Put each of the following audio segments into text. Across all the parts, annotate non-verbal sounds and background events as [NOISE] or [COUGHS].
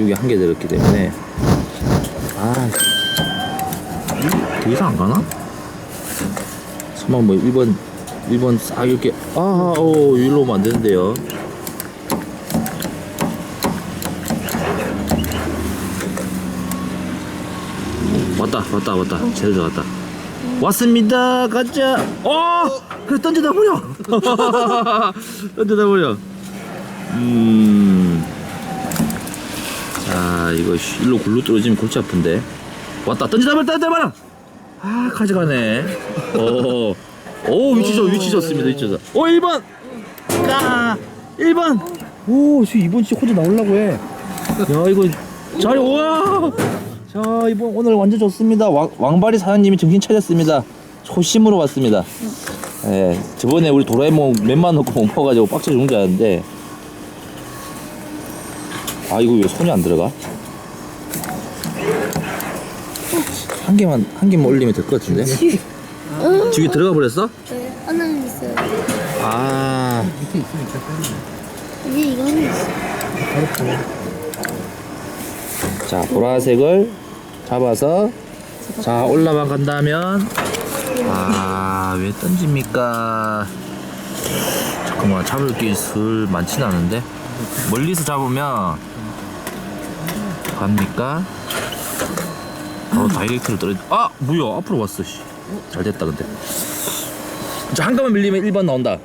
지우개 한 개 들었기 때문에 아, 더 이상 안 가나? 설마 뭐 1번 1번 싹 이렇게 아, 오, 일로 오면 안 되는데요. 왔다, 왔다, 왔다. 제대로 왔다. 왔습니다. 가자. 어, 그래 던져다 버려. [LAUGHS] 던져다 버려. 음. 자, 이거 씨, 일로 굴로 떨어지면 골치 아픈데. 왔다. 던져다 버려, 던져다 버려. 아, 가져가네. 오, 오, 위치 좋, 위치 좋습니다. 위치 좋. 오, 1번. 까. 1번. 오, 저 2번 진짜 혼자 나오려고 해. 야, 이거 잘, 우와. 자, 이번 오늘 완전 좋습니다. 왕, 왕바리 사장님이 정신 차렸습니다. 초심으로 왔습니다. 예, 저번에 우리 도라에몽 몇만 넣고 못 먹어가지고 빡쳐 죽은 줄 알았는데. 아, 이거 왜 손이 안 들어가? 한 개만, 한 개만 올리면 될 것 같은데? 저기 들어가 버렸어? 네, 하나는 있어요. 아, 이게 이거는 있어. 자, 보라색을 잡아서, 자, 올라만 간다면, 아, 왜 던집니까? 잠깐만, 잡을 게슬 많진 않은데? 멀리서 잡으면, 갑니까? 바로 다이렉트로 떨어지, 아! 뭐야, 앞으로 왔어, 씨. 잘 됐다, 근데. 자, 한 가만 밀리면 1번 나온다.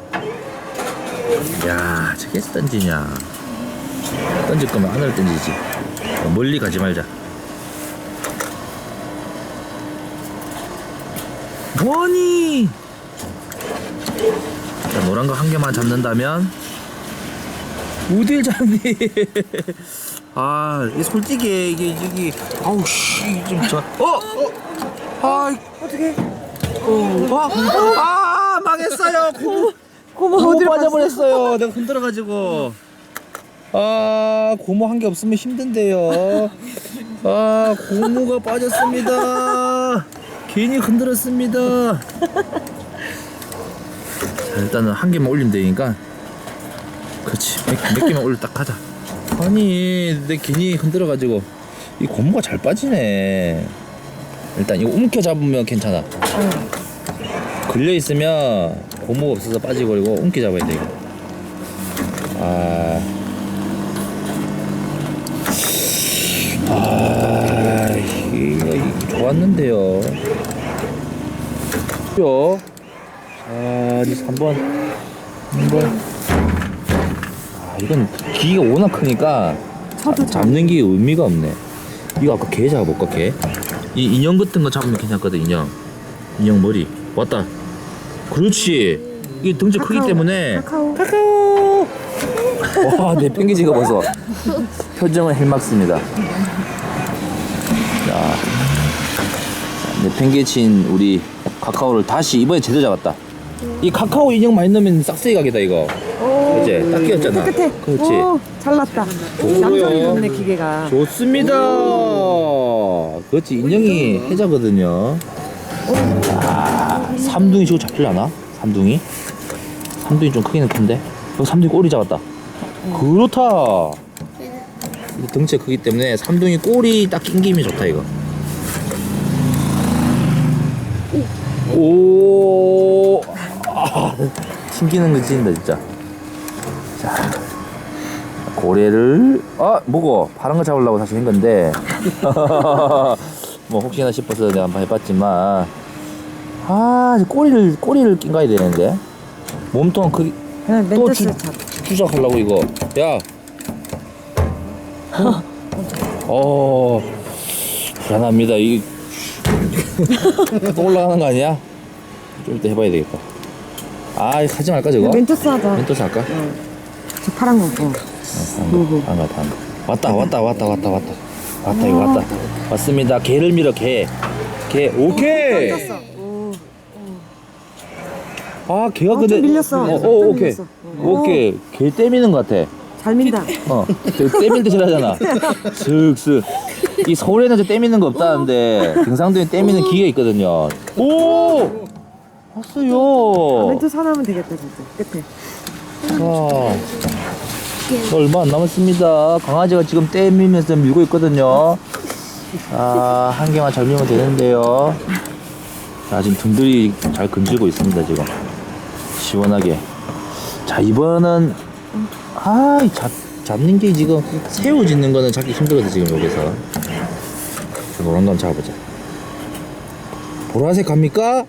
야, 저게 던지냐. 던질 거면 하늘 던지지. 어, 멀리 가지 말자. 뭐니? 자, 노란 거 한 개만 잡는다면 어딜 잡니? [LAUGHS] 아, 이 솔직히 이게 이게 아우 씨, 좀 저. 어? 아, 어떻게? 어, 아, 망했어요. 고무, 고모 고무 어디로 갔어? 빠져버렸어요. 내가 흔들어가지고. 아, 고무 한개 없으면 힘든데요. 아, 고무가 빠졌습니다. 괜히 흔들었습니다. 자, 일단은 한 개만 올리면 되니까. 그렇지. 몇, 몇 개만 올려 딱 하자. 아니, 내 괜히 흔들어가지고. 이 고무가 잘 빠지네. 일단 이거 움켜 잡으면 괜찮아. 걸려 있으면 고무가 없어서 빠지버리고 움켜 잡아야 돼 이거. 아. 아, 이거, 이거 좋았는데요. 요. 자, 이제 3번. 3번. 아, 이건 기가 워낙 크니까 저도 잡는 게 의미가 없네. 이거 아까 개 잡아볼까, 개? 이 인형 같은 거 잡으면 괜찮거든, 인형. 인형 머리. 왔다. 그렇지. 이게 덩치 크기. 때문에. 카카오. 카카오! 와, 내 펭귄지가 벌써 표정을 해막습니다. 자, 내 펭귄친 우리 카카오를 다시 이번에 제대로 잡았다. 이 카카오 인형 많이 넣으면 싹쓸이 가게다, 이거. 오. 그치? 딱 끼었잖아. 깨끗해. 그렇지. 오, 잘났다. 얌전히 좋네 기계가. 좋습니다. 그렇지 인형이 해자거든요. 아, 삼둥이 저거 잡힐라나? 삼둥이? 삼둥이 좀 크기는 큰데. 어, 삼둥이 꼬리 잡았다. 그렇다. 이 덩치가 크기 때문에 삼둥이 꼬리 딱 낑김이 좋다 이거. 오, 아, [LAUGHS] 튕기는 거 찐다 진짜. 자, 고래를 아 뭐고 파란 거 잡으려고 다시 한 건데 [LAUGHS] 뭐 혹시나 싶어서 내가 한번 해봤지만 아 꼬리를 꼬리를 낀 가야 되는데 몸통 크기 그냥 또 주, 멘트스 잡. 주작하려고 이거 야 어, 불안합니다 이 또 올라가는 거 아니야 좀 이따 해봐야 되겠다 아 하지 말까 저거 멘트스 하자. 멘토스 할까 저 파란 거. 뭐. 안 가, 안 가. 왔다, 왔다, 왔다, 왔다, 왔다. 왔다, 이거 왔다. 왔습니다. 개를 밀어, 개. 개, 오케이! 오. 아, 개가 어, 근데. 좀 밀렸어. 어, 좀 어, 오케이. 밀렸어. 오케이. 개 때미는 것 같아. 잘 민다. 어. 저 때밀 때 잘하잖아. [LAUGHS] 슥슥. 이 서울에는 저 때미는 거 없다는데, 경상도에 때미는 기계가 있거든요. 오! 왔어요. 멘트스 하나 하면 되겠다 진짜. 끝에. 아. 이렇게 얼마 안 남았습니다. 강아지가 지금 떼밀면서 밀고 있거든요. 아, 한 개만 잘 밀면 되는데요. 자, 지금 등들이 잘 금지고 있습니다, 지금. 시원하게. 자, 이번은, 아, 이 잡, 잡는 게 지금 새우 짓는 거는 잡기 힘들거든, 지금 여기서. 자, 노란 거 한번 잡아보자. 보라색 갑니까?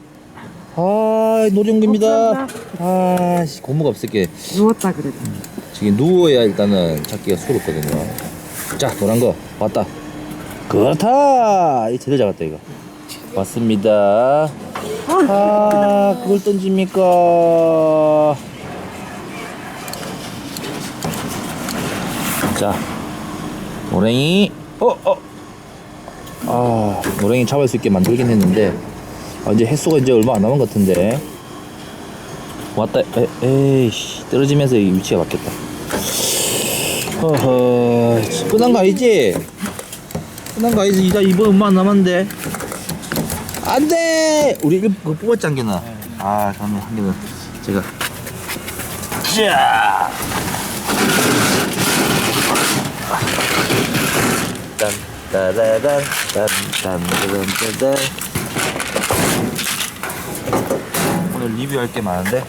아, 노령입니다. 아, 씨, 고무가 없을게. 누웠다 그래도. 지금 누워야 일단은 잡기가 수월했거든요. 자, 노란 거 왔다. 그렇다. 이 제대로 잡았다 이거. 왔습니다. 아, 그걸 던집니까? 자, 노랭이. 어, 어. 아, 노랭이 잡을 수 있게 만들긴 했는데, 아, 이제 횟수가 이제 얼마 안 남은 것 같은데. 왔다. 에, 에이씨, 떨어지면서 이 위치가 바뀌었다. 허허, 끝난 거 아니지? 끝난 거 아니지? 이제 이번 안 남았는데. 안 돼! 우리 이거 그거 뽑았지, 한 개는? 아, 그러면 한 개는 제가. 자! 딴, 따라란, 딴, 딴, 따단. 오늘 리뷰할 게 많은데.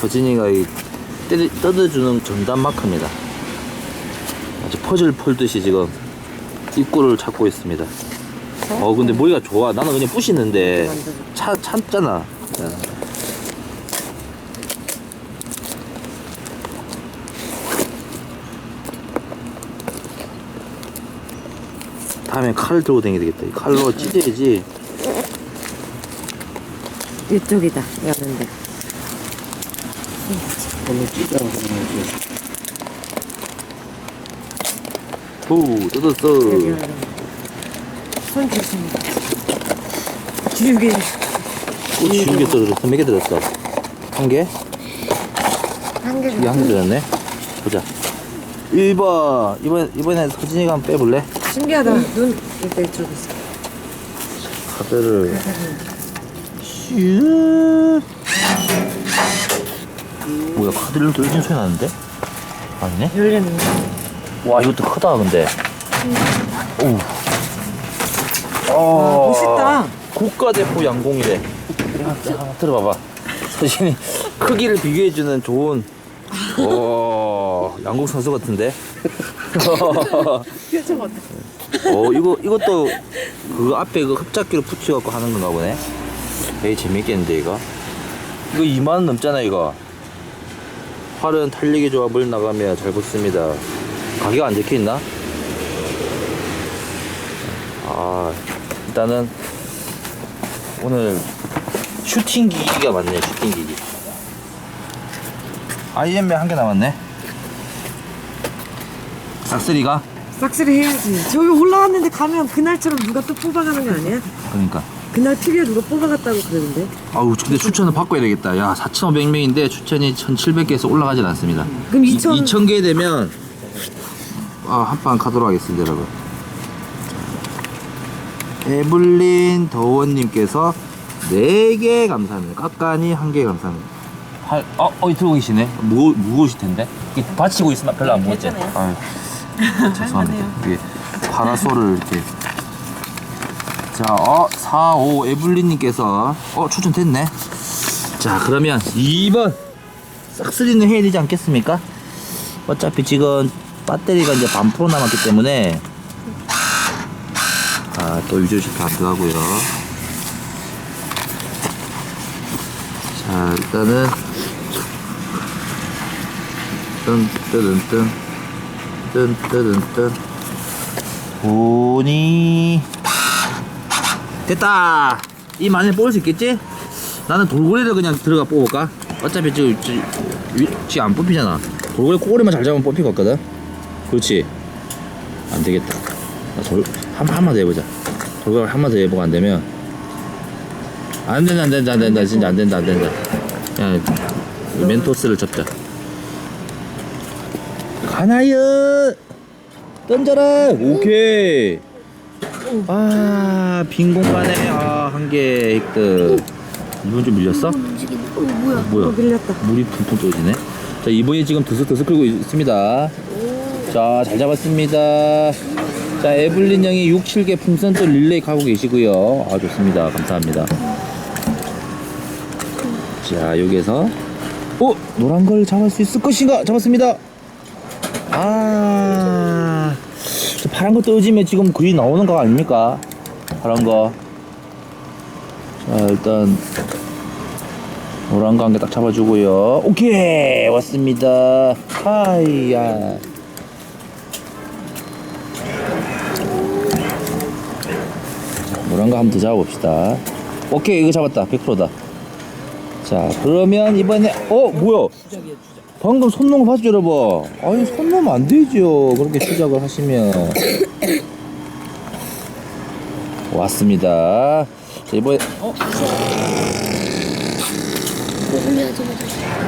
서진이가 이 떼- 뜯어주는 전담 마크입니다. 아주 퍼즐 풀듯이 지금 입구를 찾고 있습니다. 어 근데 머리가 좋아. 나는 그냥 부시는데 차 참잖아. 다음에 칼 들고 다녀야 되겠다. 이 칼로 찢어야지. 이쪽이다. 여는데. 오늘 찢어. 오, 뜯었어. 손 조심. 길게. 오, 지우개 뜯었어. 몇개 뜯었어? 한 개? 한 개. 이게 한개 뜯었네. 보자. 1번. 이번, 이번에 서진이가 한번 빼볼래? 신기하다. 눈 이렇게 이쪽에 있어. 카드를. 슈. 뭐야, 카드를 떨어진 소리 나는데? 아니네? 열리는 거. 와, 이것도 크다, 근데. 오. 와, 멋있다. 국가대표 양공이래. 야, 자, 들어봐봐. 서진이 크기를 비교해주는 좋은, 오, 양궁 선수 같은데? [LAUGHS] 표정 어때? 어, 이거, 이것도 그 앞에 그 흡착기로 붙여갖고 하는 건가 보네. 에이, 재밌겠는데, 이거? 이거 2만 원 넘잖아, 이거. 활은 탄력이 좋아 물 나가며 잘 붙습니다. 가격 안 적혀 있나? 아, 일단은 오늘 슈팅 기기가 많네, 슈팅 기기. IM에 한개 남았네. 싹쓸이가? 싹쓸이 해야지. 저기 올라왔는데 가면 그날처럼 누가 또 뽑아가는 거 아니야? 그러니까. 그날 TV에 누가 뽑아갔다고 그러는데. 아우 근데 추천을 바꿔야 되겠다. 야 4,500명인데 추천이 1,700개에서 올라가질 않습니다. 그럼 2,000 2,000개 되면 아, 한판 가도록 하겠습니다, 여러분. 에블린 더원님께서 4개 감사합니다. 깎아니 1개 감사합니다. 할, 어, 어, 들고 계시네. 무, 무거우실 텐데. 이게 받치고 있으면 별로 안 무겁지? 아유, 죄송합니다. [LAUGHS] 이게 파라솔을 이렇게. 자, 어, 4, 5, 에블린님께서, 어, 추천됐네. 자, 그러면 2번. 싹쓸이는 해야 되지 않겠습니까? 어차피 지금 배터리가 이제 반 프로 남았기 때문에 아, 또 유저시트 안 들어가고요. 자, 일단은 뜬 뜨든 뜬 뜬 뜨든 뜬 보니 됐다. 이 만에 뽑을 수 있겠지? 나는 돌고래를 그냥 들어가 뽑을까? 어차피 지금 지금 안 뽑히잖아. 돌고래 꼬리만 잘 잡으면 뽑힐 것 같거든. 그렇지. 안 되겠다. 나 돌, 한, 한번 더 해보자. 돌고래 한번 더 해보고 안 되면. 안 된다, 안 된다, 안 된다. 진짜 안 된다, 안 된다. 야, 이 멘토스를 접자. 가나요! 던져라! 오케이! 아, 빈 공간에, 아, 한개 획득. 이번 좀 밀렸어? 움직이네. 어, 뭐야? 뭐야? 어, 밀렸다. 물이 붕붕 떨어지네. 자, 이번이 지금 드스드스 끌고 있습니다. 자, 잘 잡았습니다. 자, 에블린 형이 6, 7개 풍선 또 릴레이 가고 계시고요. 아, 좋습니다. 감사합니다. 자, 여기에서 어, 노란 걸 잡을 수 있을 것인가? 잡았습니다. 아, 저 파란 거 떨어지면 지금 거의 나오는 거 아닙니까? 파란 거. 자, 일단 노란 거 한 개 딱 잡아주고요. 오케이 왔습니다. 하이야. 노란 거 한 번 더 잡아봅시다. 오케이 이거 잡았다. 100%다. 자 그러면 이번에 어 뭐야? 방금 손 놓은 거 봤죠 여러분? 아니 손 놓으면 안 되죠. 그렇게 시작을 하시면 왔습니다. 자 이번에 어?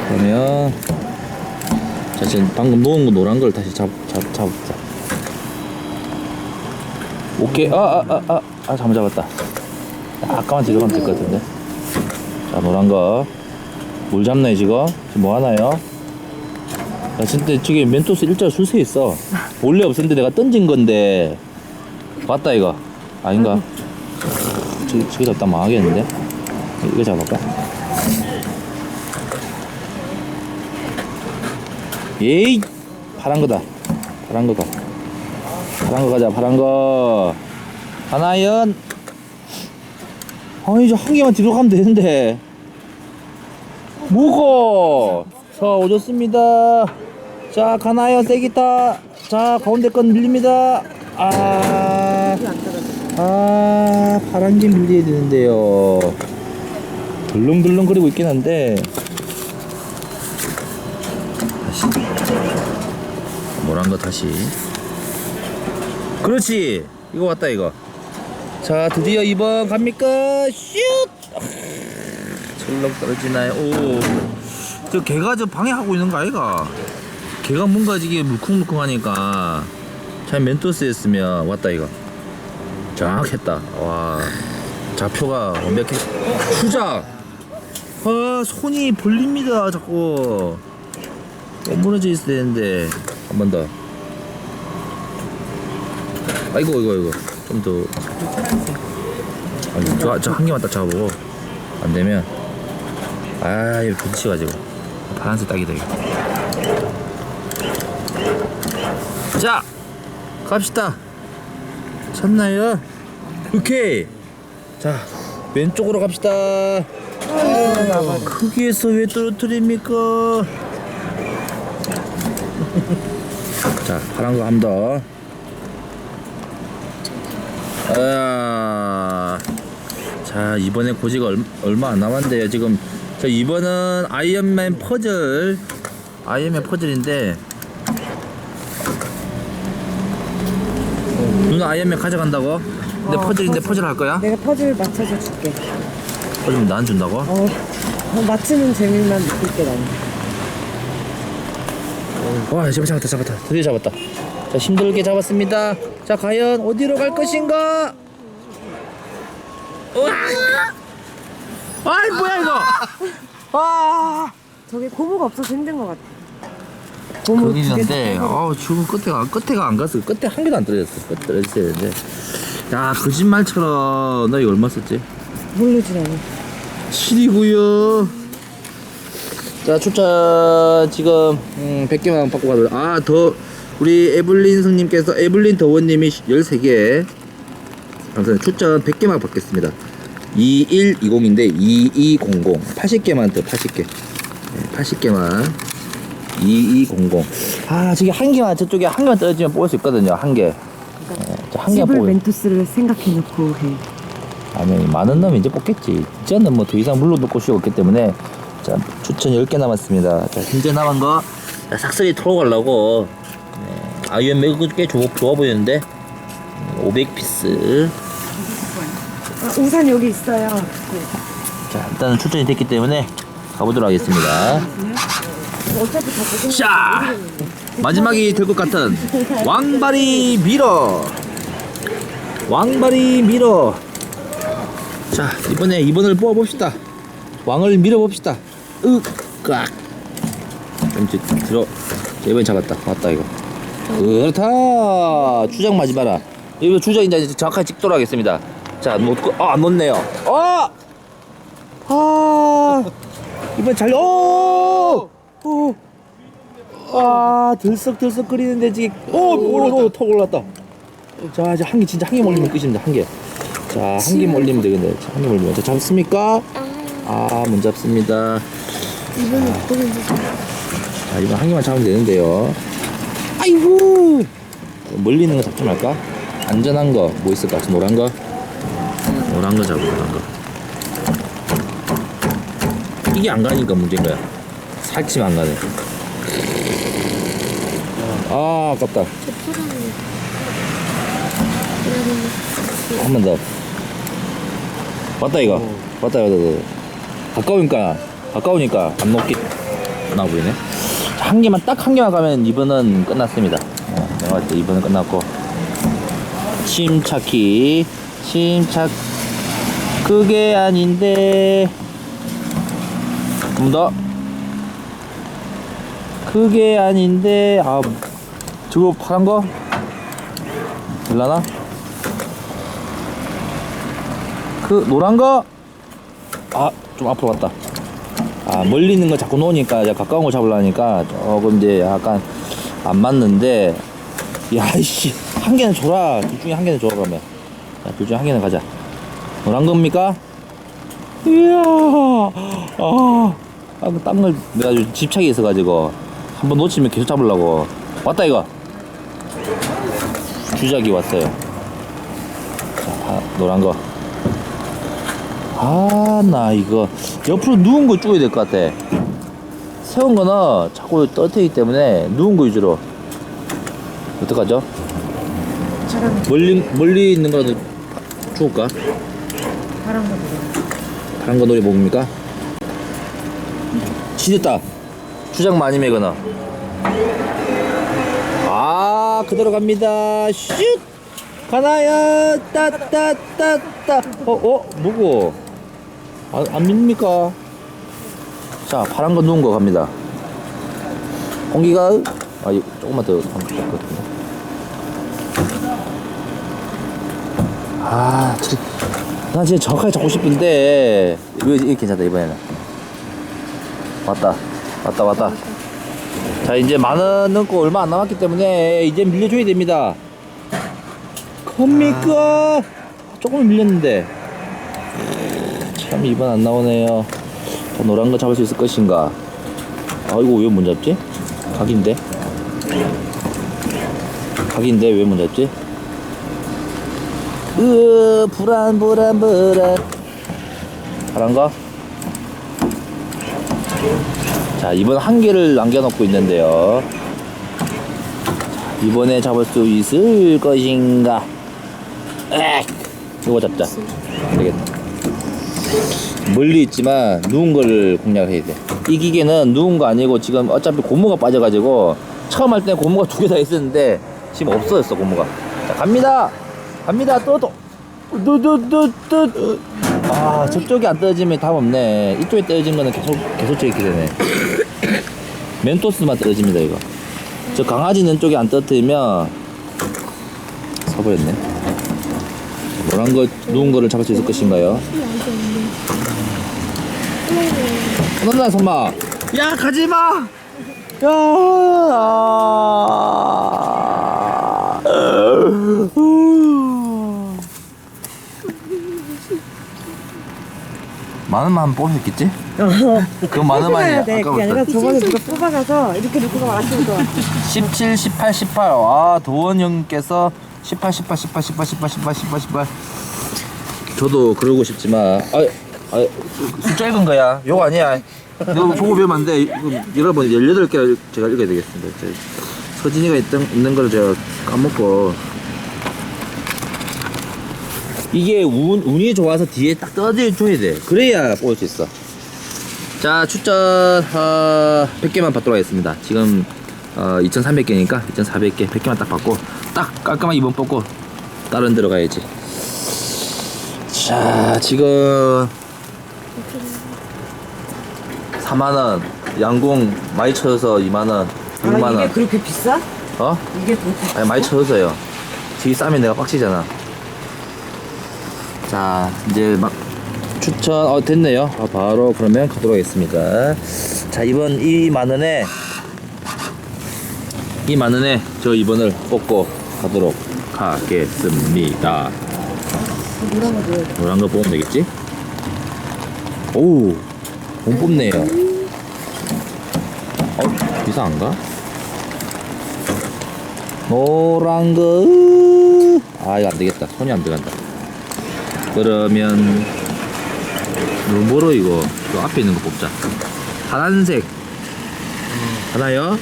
그러면 자 지금 방금 놓은 거 노란 걸 다시 잡, 잡, 잡자 오케이 아아아아 아, 잘못 잡았다 아까만 들어가면 될 것 같은데 자 노란 거뭘 잡나요 지금? 지금 뭐 하나요? 야 진짜 저기 멘토스 일자 줄 서 있어. 원래 없었는데 내가 던진 건데. 맞다 이거. 아닌가? 저기, 저기 잡다 망하겠는데? 이거 잡을까? 예이! 파란 거다. 파란 거가. 파란 거 가자 파란 거. 하나연. 아니 이제 한 개만 뒤로 가면 되는데. 뭐고 자 오졌습니다 자 가나요? 세기타. 자 가운데 건 밀립니다. 아, 아 파란 게 밀려야 되는데요. 덜렁덜렁 거리고 있긴 한데. 다시. 노란 거 다시. 그렇지! 이거 왔다 이거. 자 드디어 2번 갑니까? 슛! 철렁 떨어지나요? 오저 개가 저 방해하고 있는 거 아이가 개가 뭔가 이게 물컹물컹하니까 잘 멘토스였으면 왔다 이거. 정확했다. 와 좌표가 완벽해. 추작 아 손이 벌립니다 자꾸. 무너져 있어야 되는데. 한 번 더. 아이고 이거 이거. 좀 더. 아니 저한 개만 딱 잡아보고. 안 되면. 아 이거 부딪혀가지고. 파란색 딱이다 이거. 자 갑시다. 쳤나요? 오케이. 자 왼쪽으로 갑시다. 거기에서 왜 떨어뜨립니까? [LAUGHS] 자, 파란 거한번 더. 아, 자, 이번에 고지가 얼, 얼마 안 남았는데요. 지금, 자, 이번은 아이언맨 퍼즐. 아이언맨 퍼즐인데. 누나 아이언맨 가져간다고? 근데 어, 퍼즐인데 퍼즐. 퍼즐 할 거야? 내가 퍼즐 맞춰서 줄게. 퍼즐 나안 준다고? 어, 어, 맞히는 재미만 느낄게 나는. 와 잡았다 잡았다 잡았다 드디어 잡았다 자 힘들게 잡았습니다 자 과연 어디로 갈 것인가 우와 아이 뭐야 이거 아 저게 고무가 없어서 힘든 것 같아. 거긴 한데 아 지금 끝에가 끝에가 안 갔어. 끝에 한 개도 안 떨어졌어. 끝 떨어졌어야 되는데. 야 거짓말처럼 너 이거 얼마 썼지? 모르지 않아. 7이고요. 자 출자 지금 음, 100개만 받고 가도록 아더 우리 에블린 성님께서 에블린 더원님이 13개 감사합니다 출전 100개만 받겠습니다. 2120인데 2200 80개만 더 80개. 네, 80개만 2200 아 저기 한 개만 저쪽에 한 개만 떨어지면 뽑을 수 있거든요 한 개. 네, 한 개만 씹을 뽑을 멘토스를 생각해 놓고 해. 아니 많은 놈이 이제 뽑겠지. 이제는 뭐 더 이상 물러놓을 곳이 없기 때문에. 자 추천 10개 남았습니다. 자 현재 남은 거. 자, 싹쓸이 털어가려고. 네, 아이언 매우 꽤 좋아, 좋아 보이는데. 500피스. 아, 우산 여기 있어요. 자 일단은 추천이 됐기 때문에 가보도록 하겠습니다 자 마지막이 될 것 같은 왕바리 미러 왕바리 미러 자 이번에 2번을 뽑아봅시다 왕을 밀어봅시다. 으, 깍. 이제 들어. 자, 이번엔 잡았다. 왔다 이거. 그렇다. 주장 맞지 마라. 이거 주장 이제 정확하게 찍도록 하겠습니다. 자, 놓고 아, 안 놓네요. 아! 아! 이번 잘 오! 오! 아, 들썩들썩 거리는데 지금 오, 오, 오, 턱 올랐다. 자, 이제 한 개 진짜 한 개 몰리면 끝입니다. 한 개. 자, 한 개 몰리면 되겠네. 자, 한 개 몰리면. 자, 잡습니까? 아, 아, 못 잡습니다. 이번에 보는데. 자, 이번 한 개만 잡으면 되는데요. 아이고! 멀리 있는 거 잡지 말까? 안전한 거, 뭐 있을까? 저 노란 거? 노란 거 잡아, 노란 거. 이게 안 가니까 문제인 거야. 살치면 안 가네. 아, 아깝다. 저 푸른. 한 번 더. 왔다, 이거. 왔다, 왔다. 가까우니까, 가까우니까 안 먹기. 나 보이네. 자, 한 개만, 딱 한 개만 가면 이번은 끝났습니다. 어, 내가 봤을 때 이번은 끝났고. 침착히, 침착. 그게 아닌데. 좀 더. 그게 아닌데. 아, 저거 파란 거? 될라나? 그 노란 거? 아, 좀 앞으로 갔다. 아, 멀리 있는 거 자꾸 놓으니까 가까운 거 잡으려니까 조금 이제 약간 안 맞는데 야, 이씨. 한 개는 줘라. 둘 중에 한 개는 줘, 그러면. 자, 둘 중에 한 개는 가자. 노란 겁니까? 이야, 아, 아, 그 딴걸 내가 좀 집착이 있어가지고 한 번 놓치면 계속 잡으려고. 왔다, 이거. 주작이 왔어요. 자, 아, 노란 거. 아, 나 이거 옆으로 누운 거 쪼야 될 것 같아. 세운 거는 자꾸 떠트기 때문에 누운 거 위주로. 어떡하죠? 멀리, 멀리 있는 거라도 주울까? 파란 거 노래 뭡니까? 시됐다. 주장 많이 매거나. 아, 그대로 갑니다. 슛! 가나요? 따따따따. 어, 어? 누구? 안, 안 믿습니까? 자, 파란 거 누운 거 갑니다. 공기가, 아, 조금만 더 하면 될것 같은데. 아, 참. 난 진짜 정확하게 잡고 싶은데 이거 괜찮다 이번에는 왔다 왔다 왔다. 자 이제 만원 넘고 얼마 안 남았기 때문에 이제 밀려줘야 됩니다. 겁니까 조금 밀렸는데. 참 이번 안 나오네요. 자, 노란 거 잡을 수 있을 것인가? 아 이거 왜 못 잡지? 각인데? 각인데 왜 못 잡지? 으 불안 불안 불안. 거? 자 이번 한 개를 남겨놓고 있는데요. 자, 이번에 잡을 수 있을 것인가? 엑 이거 잡자. 되겠다. 멀리 있지만 누운 거를 공략해야 돼이 기계는 누운 거 아니고 지금 어차피 고무가 빠져가지고 처음 할 때 고무가 두 개 다 있었는데 지금 없어졌어 고무가. 자 갑니다! 갑니다 또또! 뚜뚜뚜뚜 아 저쪽이 안 떨어지면 답 없네. 이쪽에 떨어진 거는 계속 계속 저기 되네 [COUGHS] 멘토스만 떨어집니다 이거. 저 강아지는 쪽에 안 떨어뜨리면 서버렸네. 노란 거 누운 거를 잡을 수 있을 것인가요? 너나 선마. 야 가지마! 야 많은 만 뽑혔겠지? 그 많은 만이 뽑아야 돼. 그게 아니라 아까부터 저번에 누가 뽑아가서 이렇게 놓고 말았으면 좋아. 17, 18, 18. 아, 도원 형께서 18, 18, 18, 18, 18, 18, 18, 18. 저도 그러고 싶지만, 아, 아, 숫자 읽은 거야. 욕 아니야. 너 보고 배우면 안 돼. 이거 여러분, 18개 제가 읽어야 되겠습니다. 제 서진이가 있던, 있는 걸 제가 까먹고. 이게 운, 운이 좋아서 뒤에 딱 떠줘야 돼. 그래야 뽑을 수 있어. 자, 출전 어, 100개만 받도록 하겠습니다. 지금 어, 2,300개니까 2,400개 100개만 딱 받고 딱 깔끔하게 2번 뽑고 다른 데로 가야지. 자, 지금 4만원 양궁 많이 쳐서 2만원 아, 6만원 이게 그렇게 비싸? 어? 이게 그렇게 비싸? 아니 많이 쳐서요 되게 싸면 내가 빡치잖아 자 이제 막 추천 어 됐네요 아, 바로 그러면 가도록 하겠습니다 자 이번 이 만원에 이 만원에 저 이번을 뽑고 가도록 하겠습니다 노란 거 뭐야? 노란 거 뽑으면 되겠지? 오, 못 뽑네요. 어, 이상한가? 노란 거, 아, 이거 안 되겠다. 손이 안 들어간다. 그러면, 멀어, 이거. 저 앞에 있는 거 뽑자. 파란색. 하나요?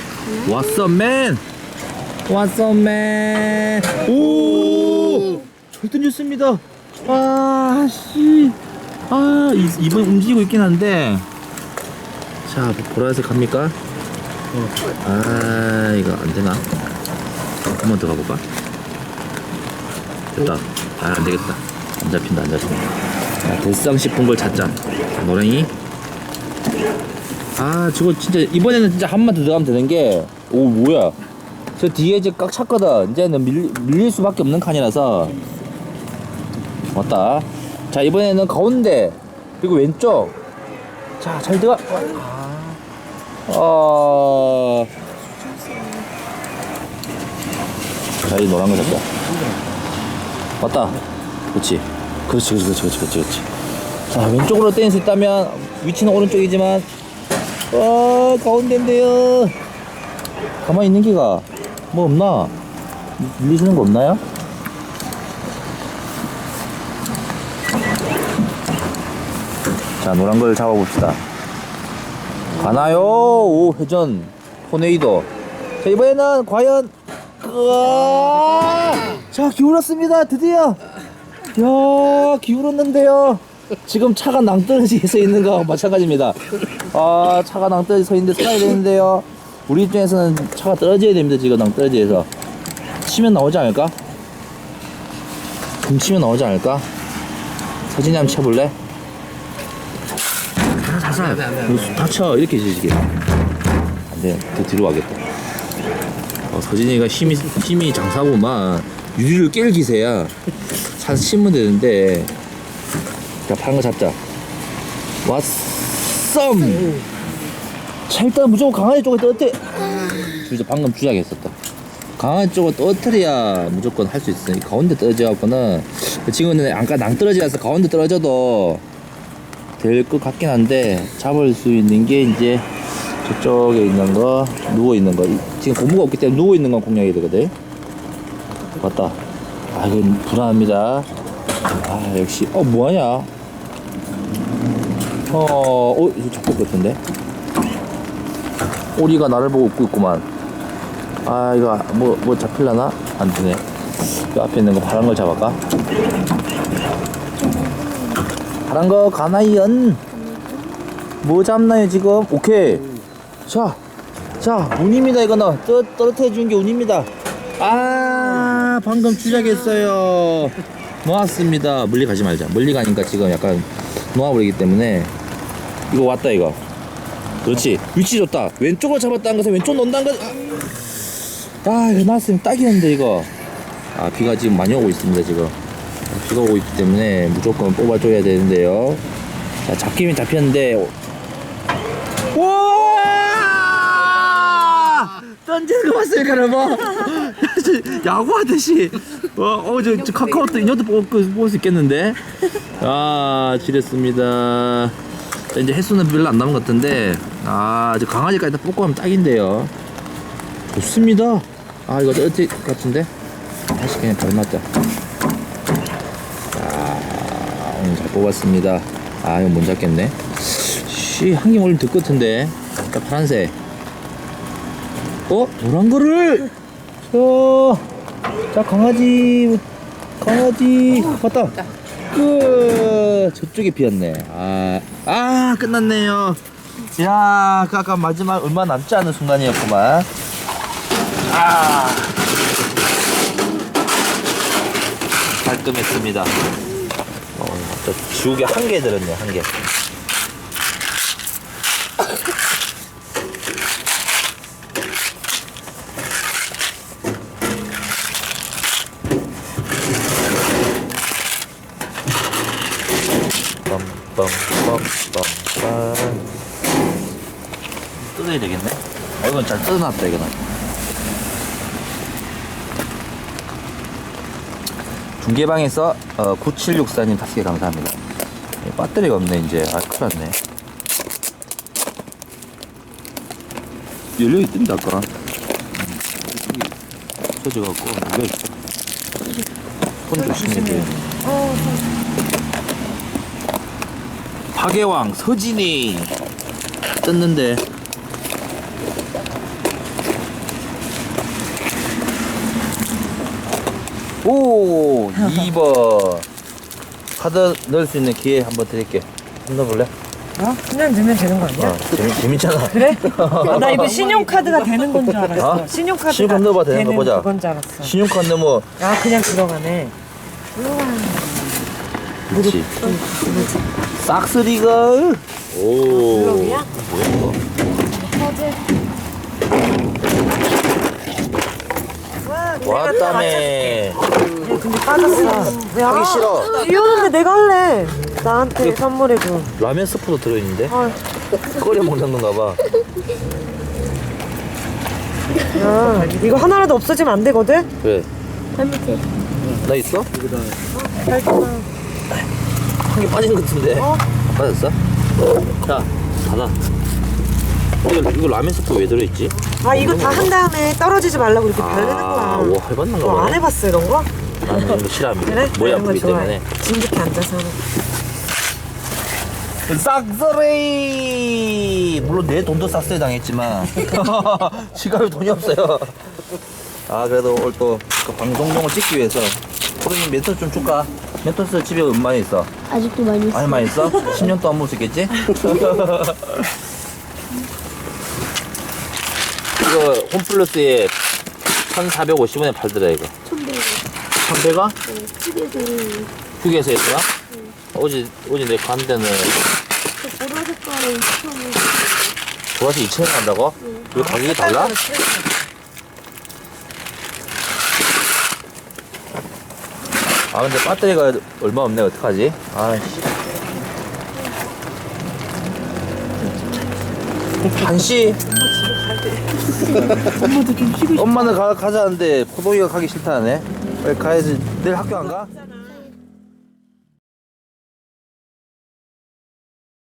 What's up, man? What's up, man? 오! 잘 던졌습니다. 아, 씨. 아, 이, 이번 움직이고 있긴 한데. 자, 보라색 갑니까? 아, 이거 안 되나? 한 번 더 가볼까? 됐다. 아, 안 되겠다. 안 잡힌다, 안 잡힌다. 자, 대상 싶은 걸 찾자. 자, 노랭이. 아, 저거 진짜, 이번에는 진짜 한번더 들어가면 되는 게, 오, 뭐야. 저 뒤에 이제 꽉 찼거든. 이제는 밀, 밀릴 수밖에 없는 칸이라서. 왔다. 자, 이번에는 가운데, 그리고 왼쪽. 자, 잘 들어가. 어. 자, 이 노란 거 잡자. 왔다. 그렇지. 그렇지, 그렇지, 그렇지, 그렇지, 그렇지. 자, 왼쪽으로 땡길 수 있다면, 위치는 오른쪽이지만, 어, 가운데인데요. 가만히 있는 기가, 뭐 없나? 밀리시는 거 없나요? 자, 노란 걸 잡아봅시다. 가나요? 오, 회전. 토네이도. 자, 이번에는 과연, 으아! 자, 기울었습니다. 드디어. 야, 기울었는데요. 지금 차가 낭떠러지 서 있는 거와 마찬가지입니다. 아, 차가 낭떠러지 서 있는데 살아야 되는데요. 우리 입장에서는 차가 떨어져야 됩니다. 지금 낭떠러지에서. 치면 나오지 않을까? 금 치면 나오지 않을까? 서진이 한번 쳐볼래? 살살 다쳐 이렇게 지지게 안돼 더 뒤로 가겠다 어, 서진이가 힘이 힘이 장사구만 유리를 깰 기세야 살 치면 되는데 자 파란 거 잡자. 왓썸! 자 일단 무조건 강아지 쪽에 떠뜨 주저 방금 주작이 했었다. 강아지 쪽을 떨어뜨려야 무조건 할 수 있어 이 가운데 떨어져갖고는 지금은 아까 낭떠러지라서 가운데 떨어져도 될 것 같긴 한데 잡을 수 있는 게 이제 저쪽에 있는 거 누워 있는 거. 이- 지금 고무가 없기 때문에 누워 있는 건 공략이 되거든. 맞다 아 이건 불안합니다. 아 역시. 어 뭐하냐? 어, 어 이거 잡힐 것 같은데? 오리가 나를 보고 웃고 있구만. 아 이거 뭐뭐 잡힐라나? 안 되네. 그 앞에 있는 거 파란 걸 잡을까? 파란 거 가나이언. 뭐 잡나요 지금? 오케이. 자, 자 운입니다 이거는. 떠, 떨어뜨려 주는 게 운입니다. 아 방금 주작했어요 놓았습니다 멀리 가지 말자 멀리 가니까 지금 약간 놓아버리기 때문에 이거 왔다 이거 그렇지 위치 좋다 왼쪽으로 잡았다는 것은 왼쪽 넣는다는 것 아, 이거 나왔으면 딱이었는데, 이거. 아, 비가 지금 많이 오고 있습니다, 지금. 아, 비가 오고 있기 때문에 무조건 뽑아줘야 되는데요. 자, 잡기면 잡혔는데. 와! 던지는 거 봤어요, 여러분? [LAUGHS] 야구하듯이. 어, 어, 저, 저 카카오톡 인형도 뽑을, 수 있겠는데? 아, 지렸습니다. 자, 이제 횟수는 별로 안 남은 것 같은데. 아, 저 강아지까지 다 뽑고 하면 딱인데요. 좋습니다. 아 이거 어떻게 같은데? 다시 그냥 잘 맞자. 자, 오늘 잘 뽑았습니다. 아 이거 못 잡겠네. 씨, 한개 올리면 될 것 같은데. 자, 파란색. 어? 노란 거를! 저, 자, 강아지, 강아지, 왔다. 끝! 저쪽에 비었네. 아, 아, 끝났네요. 야, 그 아까 마지막 얼마 남지 않은 순간이었구만. 아. 깔끔했습니다. 어, 저 지우개 한 개 들었네, 한 개. 뜯어야 되겠네. 아, 이건 잘 뜯어놨다, 이거는. 중계방에서 어, 9764님 다섯 개 감사합니다. 예, 배터리가 없네, 이제. 아, 큰일 났네. 열려있던데, 아까. 터져갖고, 열려있어. 손 조심해야 돼. 어, 파괴왕 서진이 떴는데 오 2번 카드 넣을 수 있는 기회 한번 드릴게 한번 넣어볼래? 어? 그냥 넣으면 되는 거 아니야? 어 재미, 재밌잖아 그래? 아, [LAUGHS] 나 이거 신용카드가 되는 건 줄 알았어. 어? 신용카드가 신용카드 넣어봐, 되는 거 보자. 그건 줄 알았어. 신용카드 넣으면 아, 그냥 들어가네. 그렇지 싹스리가 오 블럭이야? 뭐야 이거 와, 왔다매 근데 빠졌어. 야, 하기 싫어 이러는데 내가 할래. 나한테 선물해줘. 라면 스프도 들어있는데 아, 끓여 먹는 건가 봐 야, 이거 하나라도 없어지면 안 되거든? 왜? 밑에. 나 있어? 한 개 빠진 것 같은데. 어? 빠졌어? 자, 닫아. 이거, 이거 라면 스프 왜 들어있지? 아, 이거 다 한 다음에 떨어지지 말라고 이렇게 바르는 거야. 아, 와, 해봤는가 너 안. 해봤어, 이런 거? 나는 이런 거 싫어합니다. 그래? 머리 이런 거 아프기 좋아해. 때문에. 진득히 앉아서 하는 거. 싹스레이! 물론 내 돈도 싹스레 당했지만, [LAUGHS] 지갑에 돈이 없어요. 아, 그래도 오늘 또그 방송용을 찍기 위해서, 프로님 멘토스 좀 줄까? 멘토스 집에 얼마나 있어? 아직도 많이 있어. 많이 많이 있어? 10년 동안 먹을 수 있겠지? 이거 홈플러스에 1,450원에 팔더라 이거 천백. 1,100원? 집에서 휴게소에 있더라? 어제 어제 내가 간 데는 저 보라 색깔의 처음에 좋아서 2,000원 한다고? 왜 가격이 달라? 아 근데 배터리가 얼마 없네 어떡하지? 아씨 한시 엄마는 가, 가자는데 포동이가 가기 싫다네. 빨리 가야지. 내일 학교 안 가?